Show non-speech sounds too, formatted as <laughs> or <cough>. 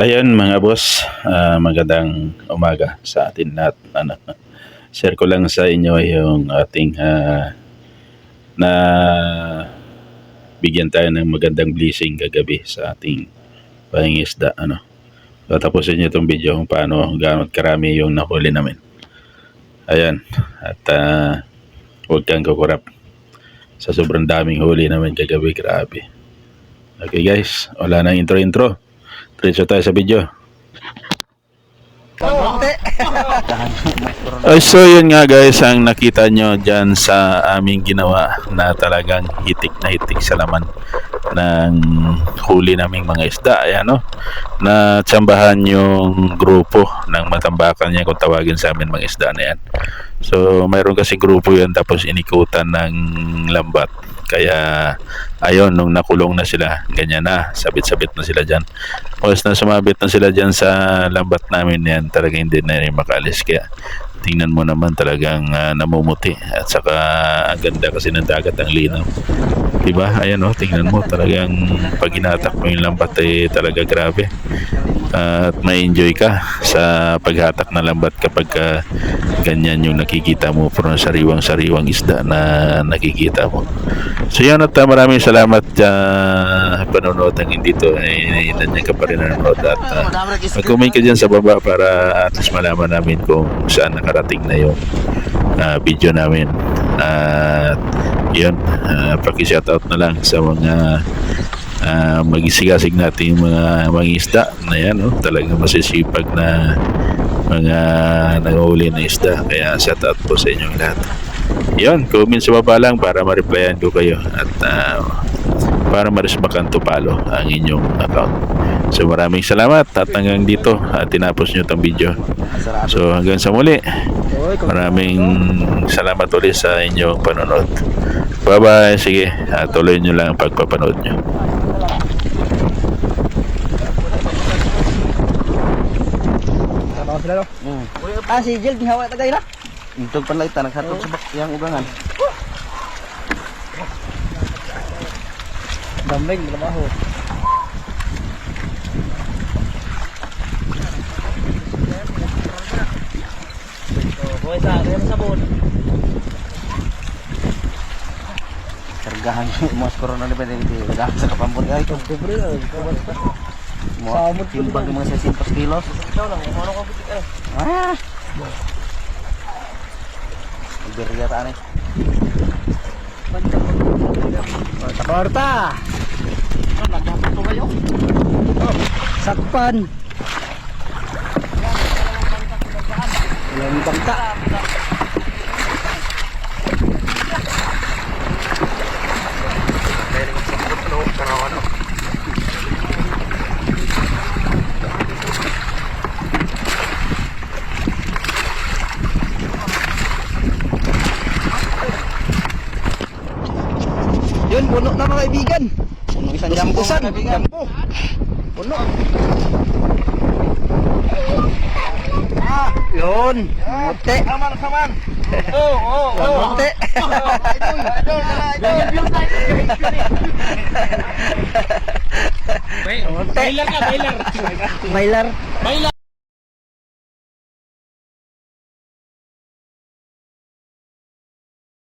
Ayan mga boss, ah, magandang umaga sa atin lahat. Ano, share ko lang sa inyo yung ating ah, na bigyan tayo ng magandang blessing kagabi sa ating pangingisda. Ano. So, tapusin nyo itong video kung paano gaano karami yung nahuli namin. Ayan. At ah, huwag kang kukurap sa sobrang daming huli namin kagabi. Grabe. Okay guys, wala nang intro-intro. Diretso tayo sa video. Ay, so yun nga guys, ang nakita nyo dyan sa aming ginawa na talagang hitik na hitik sa laman ng huli naming mga isda. Ayan no, na tsambahan yung grupo ng matambakan niya kung tawagin sa amin mga isda na yan. So mayroon kasi grupo yan tapos inikutan ng lambat. Kaya ayun, nung nakulong na sila, ganyan na, sabit-sabit na sila dyan. Once na sumabit na sila dyan sa lambat namin yan, talaga hindi na rin makalis. Kaya tingnan mo naman talagang ah, namumuti. At saka ang ganda kasi ng dagat ang linaw. Diba? Ayan o, tingnan mo talagang pag hinatak mo yung lambat ay talaga grabe. At may enjoy ka sa paghatak ng lambat kapag ah, ganyan yung nakikita mo pero sariwang-sariwang isda na nakikita mo. So yan at uh, maraming salamat sa panonood ng hindi to. Eh, nandiyan ka pa rin nanonood at uh, mag-comment ka dyan sa baba para at least malaman namin kung saan nakarating na yung uh, video namin. At yun, uh, paki-shoutout na lang sa mga uh, magisigasig natin yung mga mga isda na yan, no? talagang masisipag na mga nanguhuli na isda. Kaya shoutout po sa inyong lahat. Yun, comment sa baba lang para ma-replyan ko kayo at uh, para ma-resmakan to follow ang inyong account. So maraming salamat at hanggang dito at tinapos nyo itong video. So hanggang sa muli, maraming salamat ulit sa inyong panonood. Bye-bye. Sige, uh, tuloy nyo lang ang pagpapanood nyo. Sila no? Hmm. Ah, si Jill, gihawa tagay na. Intog panlayta naghatod sa bak yang ugangan. Damig, trabaho. Hoy, sa ang sabon. Kargahan <laughs> yung mga corona ni dito. Kargahan sa kapambot ay ito. Pobre na, kabasta. Mga Samot ko timbang yung mga 600 kilos. Ikaw lang, ano ko pitik eh. Ah! Iberiya taan eh. Tabarta! Sakpan! Yan bangka. Yun, puno na mga kaibigan. Puno isang mga kaibigan. jambo. Puno. Ah, yun. Mote. Saman, saman. Oh, oh, Mote. Mote. Bailar ka, bailar. Bailar. Bailar.